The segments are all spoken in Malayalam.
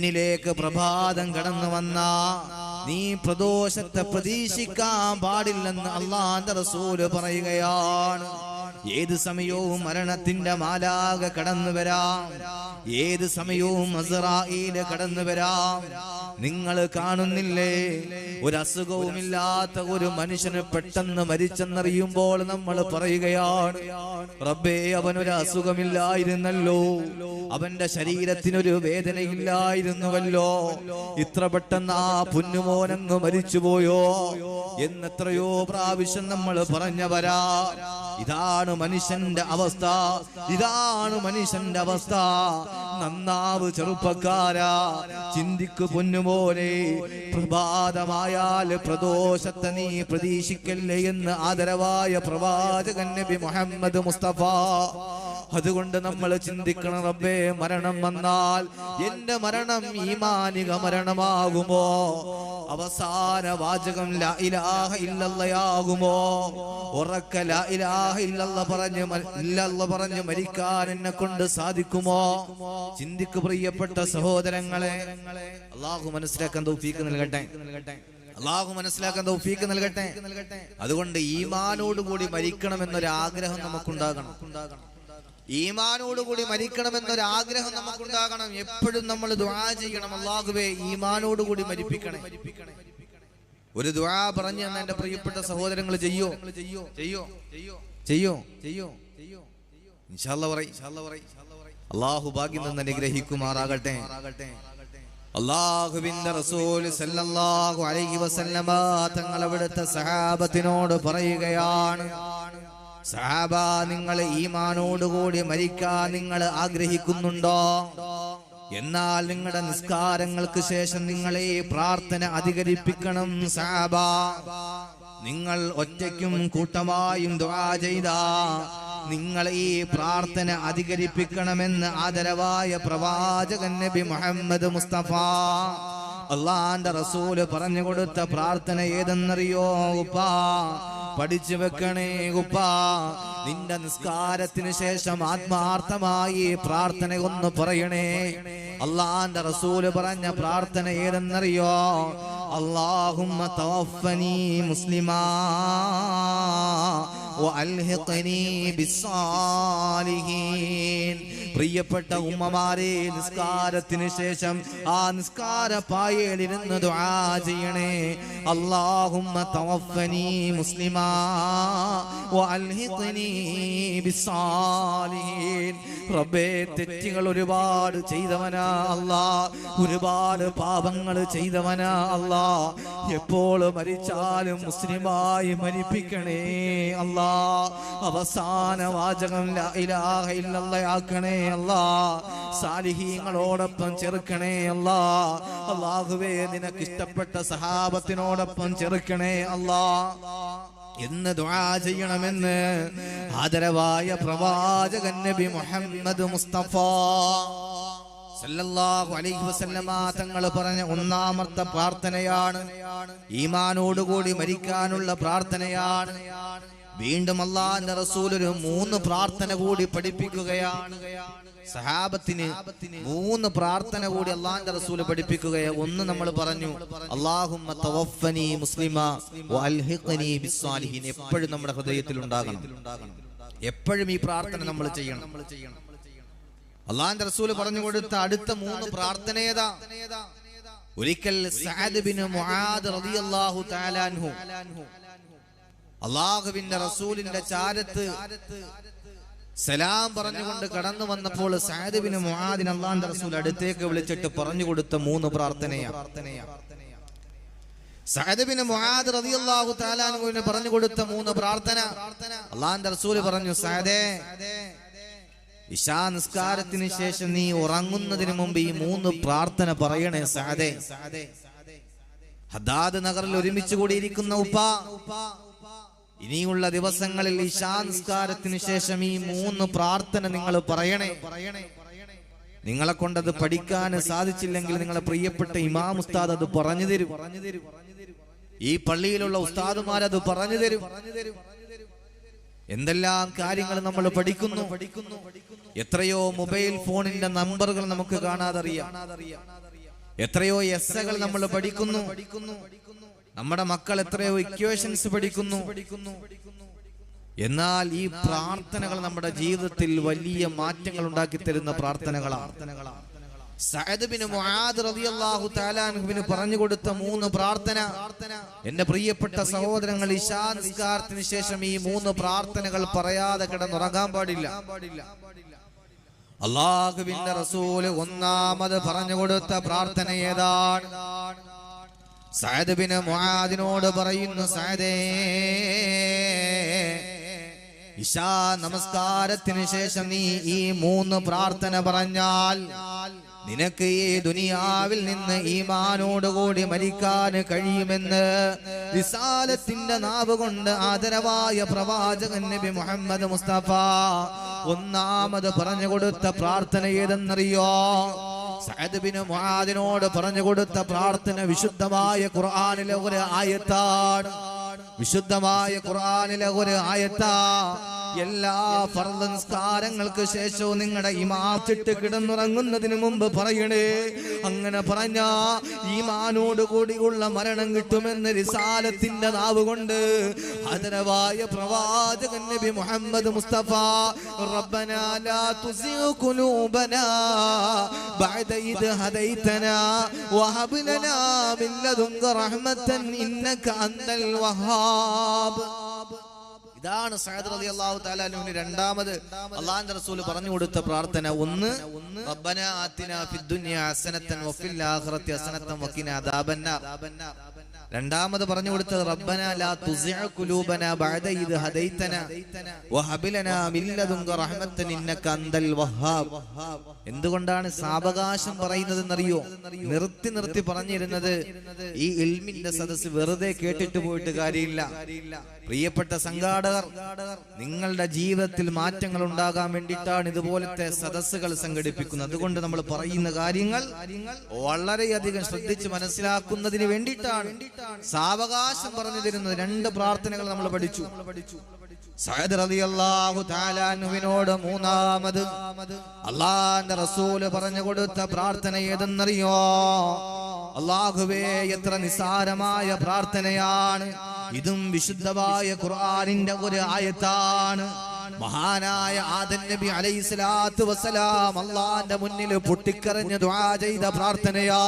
നിന്നിലേക്ക് പ്രഭാതം കടന്നു വന്ന നീ പ്രദോഷത്തെ പ്രതീക്ഷിക്കാൻ പാടില്ലെന്ന് അള്ളാന്റെ റസൂൽ പറയുകയാണ്. ഏത് സമയവും മരണത്തിന്റെ മാലാക കടന്നു വരാം. ഏത് സമയവും അസറായിൽ കടന്നു വരാം. നിങ്ങൾ കാണുന്നില്ലേ? ഒരു അസുഖവുമില്ലാത്ത ഒരു മനുഷ്യന് പെട്ടെന്ന് മരിച്ചെന്നറിയുമ്പോൾ നമ്മൾ പറയുകയാണ് റബ്ബേ അവനൊരു അസുഖമില്ലായിരുന്നല്ലോ. അവന്റെ ശരീരത്തിനൊരു വേദനയില്ലായിരുന്നുവല്ലോ. ഇത്ര പെട്ടെന്ന് ആ പുന്നുമോനങ്ങ് മരിച്ചുപോയോ? എന്നെത്രയോ പ്രാവശ്യം നമ്മൾ പറഞ്ഞവരാ. ഇതാണ് മനുഷ്യന്റെ അവസ്ഥ. ഇതാണ് മനുഷ്യന്റെ അവസ്ഥ. നന്നാവ് ചെറുപ്പക്കാരാ. ചിന്തിക്കു പൊന്നുപോലെ പ്രഭാതമായാൽ പ്രദോഷത്തെ നീ പ്രതീക്ഷിക്കല്ലേ എന്ന് ആദരവായ പ്രവാചകൻ നബി മുഹമ്മദ് മുസ്തഫ അതുകൊണ്ട് നമ്മൾ ചിന്തിക്കണം റബ്ബേ മരണം വന്നാൽ എന്റെ മരണം ഈമാനിക മരണമാകുമോ? അവസാന വാചകം ഇലാഹ ഇല്ലല്ലയാകുമോ? ഉറക്ക ഇലാഹ പറഞ്ഞ് ഇല്ലല്ല പറഞ്ഞ് മരിക്കാൻ എന്നെ കൊണ്ട് സാധിക്കുമോ? ചിന്തിക്കു പ്രിയപ്പെട്ട സഹോദരങ്ങളെ അള്ളാഹു മനസ്സിലാക്കാൻ തൗഫീക്ക് നൽകട്ടെ. അള്ളാഹു മനസ്സിലാക്കാൻ തൗഫീക്ക് നൽകട്ടെ. അതുകൊണ്ട് ഈമാനോടുകൂടി മരിക്കണമെന്നൊരു ആഗ്രഹം നമുക്കുണ്ടാകണം. ഈമാനോടുകൂടി മരിക്കണമെന്നൊരു ആഗ്രഹം നമുക്കുണ്ടാകണം. എപ്പോഴും നമ്മൾ ദ്വാ ചെയ്യണം. അള്ളാഹുവേ ഈമാനോടുകൂടി മരിപ്പിക്കണേ. ഒരു ദ്വാ പറഞ്ഞു തന്ന എന്റെ പ്രിയപ്പെട്ട സഹോദരങ്ങൾ ചെയ്യോ? ചെയ്യോ? ചെയ്യോ? ചെയ്യോ? ചെയ്യോ അള്ളാഹു ഭാഗ്യം നിന്ന് അനുഗ്രഹിക്കുമാറാകട്ടെ അള്ളാഹുവിന്റെ റസൂൽ സല്ലല്ലാഹു അലൈഹി വസല്ലമ തങ്ങൾ അവിടുത്തെ സഹാബത്തിനോട് പറയുകയാണ് സഹാബ നിങ്ങൾ ഈമാനോടുകൂടി മരിക്കാൻ നിങ്ങൾ ആഗ്രഹിക്കുന്നുണ്ടോ? എന്നാൽ നിങ്ങളുടെ നിസ്കാരങ്ങൾക്ക് ശേഷം നിങ്ങളെ പ്രാർത്ഥന അധികരിപ്പിക്കണം സഹാബ. നിങ്ങൾ ഒറ്റയ്ക്കും കൂട്ടമായും ദുആ ചെയ്ത നിങ്ങൾ ഈ പ്രാർത്ഥന അധികരിപ്പിക്കണമെന്ന് ആദരവായ പ്രവാചകൻ നബി മുഹമ്മദ് മുസ്തഫ. അള്ളാന്റെ റസൂൽ പറഞ്ഞു കൊടുത്ത പ്രാർത്ഥന ഏതെന്നറിയോ ഉപ്പാ? പഠിച്ചു വെക്കണേ ഉപ്പാ നിന്റെ നിസ്കാരത്തിന് ശേഷം ആത്മാർത്ഥമായി പ്രാർത്ഥന ഒന്ന് പറയണേ അള്ളാന്റെ റസൂല് പറഞ്ഞ പ്രാർത്ഥന ഏതെന്നറിയോ അള്ളാഹുമ്മ തവഫനി മുസ്ലിമാ وألحقني بالصالحين പ്രിയപ്പെട്ട ഉമ്മമാരെ നിസ്കാരത്തിന് ശേഷം ആ നിസ്കാര പായലിരുന്ന് ദുആ ചെയ്യണേ. അല്ലാഹുമ്മ തവഫനി മുസ്ലിമാ വഅൽഹിഖ്നി ബിസ്സാലിഹീൻ. റബ്ബേ തെറ്റുകൾ ഒരുപാട് ചെയ്തവനാ അല്ലാ. ഒരുപാട് പാപങ്ങൾ ചെയ്തവനാ അല്ലാ. എപ്പോൾ മരിച്ചാലും മുസ്ലിമായി മരിപ്പിക്കണേ അല്ലാ. അവസാന വാചകം ഇല്ലല്ലയാക്കണേ അല്ലാ. സാലിഹീങ്ങളോടൊപ്പം ചെറുക്കണേ അല്ലാ. അള്ളാഹുവേ നിനക്ക് ഇഷ്ടപ്പെട്ട സഹാബത്തിനോടൊപ്പം ചെറുക്കണേ അല്ലാ. എന്ന് ദുആ ചെയ്യണമെന്ന് ആദരവായ പ്രവാചകൻ നബി മുഹമ്മദ് മുസ്തഫ സല്ലല്ലാഹു അലൈഹി വസല്ലമ തങ്ങൾ പറഞ്ഞ ഒന്നാമത്തെ പ്രാർത്ഥനയാണ് ഈമാനോടുകൂടി മരിക്കാനുള്ള പ്രാർത്ഥനയാണ്. വീണ്ടും അള്ളാന്റെ റസൂൽ ഒരു മൂന്ന് പ്രാർത്ഥന കൂടി പഠിപ്പിക്കുകയാണ്. സഹാബത്തിന് മൂന്ന് പ്രാർത്ഥന കൂടി അള്ളാന്റെ റസൂൽ പഠിപ്പിക്കുകയെ ഒന്ന് നമ്മൾ പറഞ്ഞു അള്ളാഹുമ്മ തവഫനി മുസ്ലിമ ബിസ്സാലിഹീൻ. എപ്പോഴും നമ്മുടെ ഹൃദയത്തിൽ ഉണ്ടാകണം. എപ്പോഴും ഈ പ്രാർത്ഥന നമ്മൾ ചെയ്യണം. അള്ളാഹിന്റെ റസൂൽ പറഞ്ഞു കൊടുത്ത അടുത്ത മൂന്ന് പ്രാർത്ഥന ഏതാ? ഒരിക്കൽ സഅദ് ബിൻ മുആദ് റളിയല്ലാഹു തആല അൻഹു. അള്ളാഹുവിന്റെ റസൂലിന്റെ ചാരത്ത് സലാം പറഞ്ഞുകൊണ്ട് കടന്നു വന്നപ്പോൾ സഅദ് ബിൻ മുആദിൻ അള്ളാന്റെ റസൂൽ അടുത്തേക്ക് വിളിച്ചിട്ട് പറഞ്ഞു കൊടുത്ത മൂന്ന് പ്രാർത്ഥനയാ. സഅദ് മുഹാദ് തആല അൻഹുവിന് പറഞ്ഞു കൊടുത്ത മൂന്ന് പ്രാർത്ഥന. അള്ളാന്റെ റസൂൽ പറഞ്ഞു സഅദേ ഇശാ നിസ്കാരത്തിന് ശേഷം നീ ഉറങ്ങുന്നതിന് മുമ്പ് ഈ മൂന്ന് പ്രാർത്ഥന പറയണേ സഅദേ ഹദാദ് നഗറിൽ ഒരുമിച്ച് കൂടിയിരിക്കുന്ന ഉപ്പ. ഇനിയുള്ള ദിവസങ്ങളിൽ ഈ ശാസ്കാരത്തിന് ശേഷം ഈ മൂന്ന് പ്രാർത്ഥന നിങ്ങൾ പറയണേ. നിങ്ങളെ കൊണ്ടത് പഠിക്കാൻ സാധിച്ചില്ലെങ്കിൽ നിങ്ങളെ പ്രിയപ്പെട്ട ഇമാം ഉസ്താദ് അത് പറഞ്ഞു തരും. ഈ പള്ളിയിലുള്ള ഉസ്താദുമാർ അത് പറഞ്ഞു തരും. എന്തെല്ലാം കാര്യങ്ങൾ നമ്മൾ പഠിക്കുന്നു? പഠിക്കുന്നു എത്രയോ മൊബൈൽ ഫോണിന്റെ നമ്പറുകൾ നമുക്ക് കാണാതറിയാം. എത്രയോ എസ്സകൾ നമ്മൾ പഠിക്കുന്നു. നമ്മുടെ മക്കൾ എത്രയോ ഇക്വേഷൻസ് പഠിക്കുന്നു. എന്നാൽ ഈ പ്രാർത്ഥനകൾ നമ്മുടെ ജീവിതത്തിൽ വലിയ മാറ്റങ്ങൾ ഉണ്ടാക്കി തരുന്ന പ്രാർത്ഥനകളാണ്. പറഞ്ഞു കൊടുത്ത മൂന്ന് പ്രാർത്ഥന. എന്റെ പ്രിയപ്പെട്ട സഹോദരങ്ങൾ ഇശാ നിസ്കാരത്തിന് ശേഷം ഈ മൂന്ന് പ്രാർത്ഥനകൾ പറയാതെ കിടന്നുറങ്ങാൻ പാടില്ല. അള്ളാഹുവിന്റെ റസൂൽ ഒന്നാമത് പറഞ്ഞു കൊടുത്ത പ്രാർത്ഥന ഏതാണ്? സഅദ് മുഹാദിനോട് പറയുന്നു സഅദേ ഇഷാ നമസ്കാരത്തിന് ശേഷം നീ ഈ മൂന്ന് പ്രാർത്ഥന പറഞ്ഞാൽ നിനക്ക് ഈ ദുനിയാവിൽ നിന്ന് ഈമാനോടുകൂടി മരിക്കാൻ കഴിയുമെന്ന് വിശാലത്തിന്റെ നാവ് കൊണ്ട് ആദരവായ പ്രവാചകൻ നബി മുഹമ്മദ് മുസ്തഫ ഒന്നാമത് പറഞ്ഞുകൊടുത്ത പ്രാർത്ഥന ഏതെന്നറിയോ? സഅദ് ബിൻ മുആദിനോട് പറഞ്ഞു കൊടുത്ത പ്രാർത്ഥന വിശുദ്ധമായ ഖുർആനിലെ ഒരു ആയത്താണ്. വിശുദ്ധമായ ഖുർആനിലെ ഒരു ആയത്താ. എല്ലാ ഫർദ് ശേഷവും നിങ്ങളുടെ ഇമാത്തിട്ട് കിടന്നുറങ്ങുന്നതിന് മുമ്പ് പറയണേ. അങ്ങനെ പറഞ്ഞ ഈമാനോട് കൂടിയുള്ള മരണം കിട്ടുമെന്ന് റിസാലത്തിന്റെ നാവ് കൊണ്ട് ആദരവായ പ്രവാചകൻ നബി മുഹമ്മദ് മുസ്തഫ റബ്ബനാ ലാ തുസിഉ ഖുലൂബനാ بعد إذ هديتنا وهب لنا من لدنك رحمة إنك أنت വഹാബ്. ഇതാണ് സഹദ് അലി അള്ളാഹു താലാലുവിന് രണ്ടാമത്. അള്ളാഹു റസൂൽ പറഞ്ഞു കൊടുത്ത പ്രാർത്ഥന ഒന്ന് റബ്ബന ആതിനാ ഫിദ് ദുനിയ ഹസനത്തൻ വഫിൽ ആഖിറതി ഹസനത്തൻ വഖിന അദാബന്നാർ. രണ്ടാമത് പറഞ്ഞു കൊടുത്തത് റബ്ബന ലാ തുസിഅ ഖുലൂബന ബഅദ ഇദ് ഹദൈതന. വഹബ് ലനാ മിൻ ലദുങ്ക റഹ്മത്തൻ ഇന്നക അന്തൽ വഹാബ്. എന്തുകൊണ്ടാണ് സാവകാശം പറയുന്നത് എന്നറിയോ നിർത്തി നിർത്തി പറഞ്ഞിരുന്നത് ഈ ഇൽമിന്റെ സദസ്സ് വെറുതെ കേട്ടിട്ട് പോയിട്ട് കാര്യമില്ല. പ്രിയപ്പെട്ട സംഘാടകർ നിങ്ങളുടെ ജീവിതത്തിൽ മാറ്റങ്ങൾ ഉണ്ടാകാൻ വേണ്ടിയിട്ടാണ് ഇതുപോലത്തെ സദസ്സുകൾ സംഘടിപ്പിക്കുന്നത്. അതുകൊണ്ട് നമ്മൾ പറയുന്ന കാര്യങ്ങൾ വളരെയധികം ശ്രദ്ധിച്ച് മനസ്സിലാക്കുന്നതിന് വേണ്ടിയിട്ടാണ്. സാവകാശം പറഞ്ഞു തരുന്നത് രണ്ട് പ്രാർത്ഥനകൾ നമ്മൾ പഠിച്ചു. സഅദ് റളിയല്ലാഹു തആല അൻഹുവിനോട് മൂന്നാമത് അള്ളാന്റെ റസൂൽ പറഞ്ഞു കൊടുത്ത പ്രാർത്ഥന ഏതെന്നറിയോ? അള്ളാഹുവേ എത്ര നിസാരമായ പ്രാർത്ഥനയാണ്. ഇതും വിശുദ്ധമായ ഖുർആാനിന്റെ ഒരു ആയത്താണ്. മഹാനായ ആദൻ നബി അലൈഹി സ്വലാത്തു വസ്സലാം അള്ളാന്റെ മുന്നിൽ പൊട്ടിക്കരഞ്ഞു ദുആ ചെയ്ത പ്രാർത്ഥനയാ.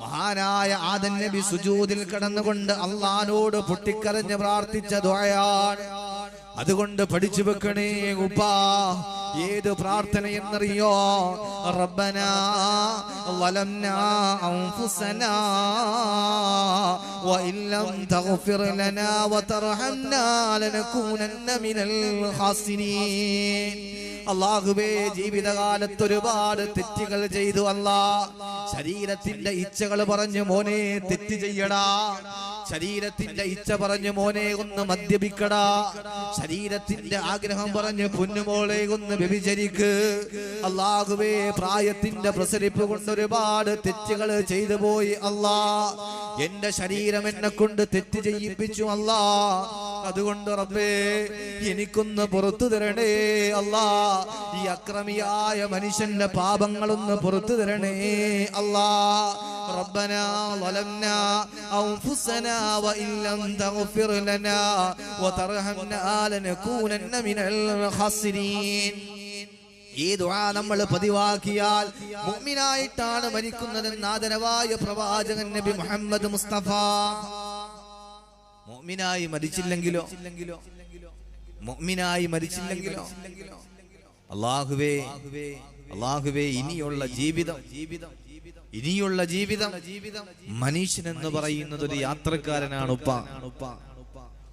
മഹാനായ ആദൻ നബി സുജൂദിൽ കടന്നുകൊണ്ട് അള്ളഹാനോട് പൊട്ടിക്കരഞ്ഞ് പ്രാർത്ഥിച്ച ദുആയാണ്. അതുകൊണ്ട് പഠിച്ചു വെക്കണേ ഉപ്പാ. ഏത് പ്രാർത്ഥന എന്നറിയോ റബ്ബന വലംനാ അൻഫുസനാ وإن لم تغفر لنا وترحمنا لنكونن من الخاسرين അള്ളാഹുബേ ജീവിതകാലത്ത് ഒരുപാട് തെറ്റുകൾ ചെയ്തു അല്ലാ ശരീരത്തിന്റെ ഇച്ഛകൾ പറഞ്ഞു മോനെ തെറ്റ് ചെയ്യടാ ശരീരത്തിന്റെ ഇച്ഛ പറഞ്ഞു മോനെ ഒന്ന് മദ്യപിക്കടാ ശരീരത്തിന്റെ ആഗ്രഹം പറഞ്ഞ് പൊന്നുമോളെ ഒന്ന് വ്യഭിചരിക്ക്. അള്ളാഹുവേ പ്രായത്തിന്റെ പ്രസരിപ്പ് കൊണ്ട് ഒരുപാട് തെറ്റുകൾ ചെയ്തു പോയി അല്ലാ എന്റെ ശരീരം എന്നെ കൊണ്ട് തെറ്റ് ചെയ്യിപ്പിച്ചു അല്ലാ അതുകൊണ്ട് റബ്ബേ എനിക്കൊന്ന് പുറത്തു തരണേ അല്ലാ ഈ അക്രമിയായ മനുഷ്യന്റെ പാപങ്ങളൊന്ന് പുറത്തു തരണേ അല്ലാ ربنا ظلمنا أنفسنا وإن لم تغفر لنا وترحمنا لنكونن من الخاسرين ഈ ദുആ നമ്മൾ പതിവാക്കിയാൽ മുഅ്മിനായിട്ടാണ് മരിക്കുന്നതെന്ന് ആദരവായ പ്രവാചകൻ നബി മുഹമ്മദ് മുസ്തഫ മുഅ്മിനായി മരിച്ചില്ലെങ്കിലോ? മുഅ്മിനായി മരിച്ചില്ലെങ്കിലോ? അള്ളാഹുവേ അള്ളാഹുവേ ഇനിയുള്ള ജീവിതം ജീവിതം ഇനിയുള്ള ജീവിതം ജീവിതം മനുഷ്യൻ എന്ന് പറയുന്നത് ഒരു യാത്രക്കാരനാണ് ഉപ്പ.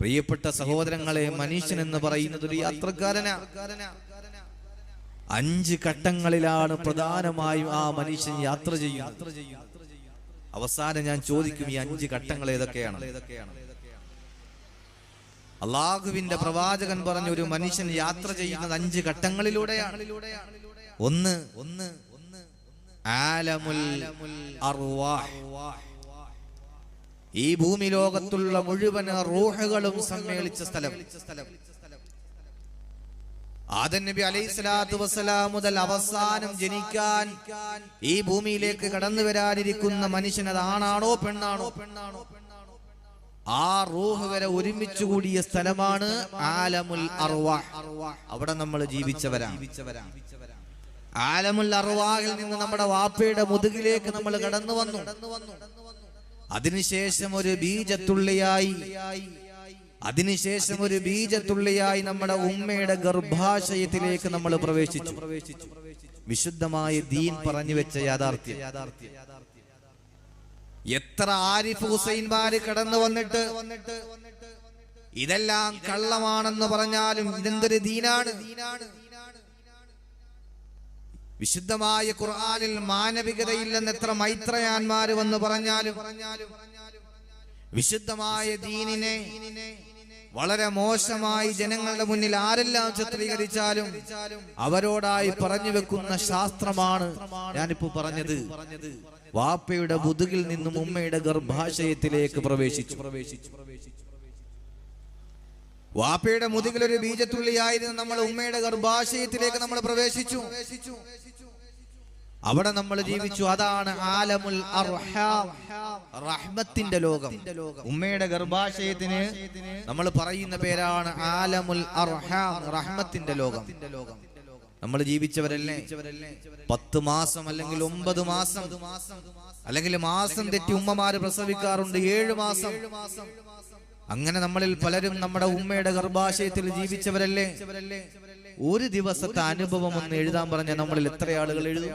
പ്രിയപ്പെട്ട സഹോദരങ്ങളെ മനുഷ്യൻ എന്ന് പറയുന്നത് ഒരു യാത്രക്കാരനാ. അഞ്ച് ഘട്ടങ്ങളിലാണ് പ്രധാനമായും ആ മനുഷ്യൻ യാത്ര ചെയ്യുന്നത്. അവസാനം ഞാൻ ചോദിക്കും ഈ അഞ്ച് ഘട്ടങ്ങൾ ഏതൊക്കെയാണ്? അള്ളാഹുവിന്റെ പ്രവാചകൻ പറഞ്ഞ ഒരു മനുഷ്യൻ യാത്ര ചെയ്യുന്നത് അഞ്ച് ഘട്ടങ്ങളിലൂടെയാണ്. ഒന്ന് ഒന്ന് ഈ ഭൂമി ലോകത്തുള്ള മുഴുവൻ റൂഹുകളും സമ്മേളിച്ച സ്ഥലം. ആദൻ നബി അലൈഹി സ്വലാത്തു വസ്സലാം മുതൽ അവസാനം ജനിക്കാൻ ഈ ഭൂമിയിലേക്ക് കടന്നു വരാനിരിക്കുന്ന മനുഷ്യൻ അത് ആണാണോ പെണ്ണാണോ പെണ്ണാണോ? ആ റൂഹ് വരെ ഒരുമിച്ച് കൂടിയ സ്ഥലമാണ് ആലമുൽ അർവാ. അവിടെ നമ്മൾ ജീവിച്ചവരാ ആലമുൽ അർവാഹിൽ നിന്ന് നമ്മുടെ വാപ്പയുടെ മുതുകിലേക്ക് നമ്മൾ കടന്നു വന്നു. അതിനുശേഷം ഒരു ബീജത്തുള്ളിയായി. അതിനുശേഷം ഒരു ബീജത്തുള്ളിയായി നമ്മുടെ ഉമ്മയുടെ ഗർഭാശയത്തിലേക്ക് നമ്മൾ പ്രവേശിച്ചു. വിശുദ്ധമായ ദീൻ പറഞ്ഞു വെച്ച യാഥാർത്ഥ്യം. എത്ര ആരിഫ് ഹുസൈൻമാര് കടന്നു വന്നിട്ട്? ഇതെല്ലാം കള്ളമാണെന്ന് പറഞ്ഞാലും ഇതെന്തൊരു ദീനാണ്? വിശുദ്ധമായ ഖുർആാനിൽ മാനവികതയില്ലെന്ന് എത്ര മൈത്രയാന്മാര് വന്ന് പറഞ്ഞാലും വിശുദ്ധമായ ദീനിനെ വളരെ മോശമായി ജനങ്ങളുടെ മുന്നിൽ ആരെല്ലാം ചിത്രീകരിച്ചാലും അവരോടായി പറഞ്ഞു വെക്കുന്ന ശാസ്ത്രമാണ് ഞാനിപ്പോ പറഞ്ഞത്. വാപ്പയുടെ മുതുകിൽ നിന്നും ഉമ്മയുടെ ഗർഭാശയത്തിലേക്ക് പ്രവേശിച്ചു. പ്രവേശിച്ചു വാപ്പയുടെ മുതുകിൽ ഒരു ബീജത്തുള്ളിയായിരുന്നു നമ്മൾ ഉമ്മയുടെ ഗർഭാശയത്തിലേക്ക് നമ്മൾ പ്രവേശിച്ചു. അവിടെ നമ്മൾ ജീവിച്ചു. അതാണ് ആലമുൽ റഹ്മത്തിന്റെ ലോകം. ഉമ്മയുടെ ഗർഭാശയത്തിന് നമ്മൾ പറയുന്ന പേരാണ് ആലമുൽ റഹ്മത്തിന്റെ ലോകം. നമ്മൾ ജീവിച്ചവരല്ലേ? പത്ത് മാസം അല്ലെങ്കിൽ ഒമ്പത് മാസം അല്ലെങ്കിൽ മാസം തെറ്റി ഉമ്മമാര് പ്രസവിക്കാറുണ്ട് ഏഴ് മാസം. അങ്ങനെ നമ്മളിൽ പലരും നമ്മുടെ ഉമ്മയുടെ ഗർഭാശയത്തിൽ ജീവിച്ചവരല്ലേ? ഒരു ദിവസത്തെ അനുഭവം ഒന്ന് എഴുതാൻ പറഞ്ഞ നമ്മളിൽ എത്ര ആളുകൾ എഴുതും?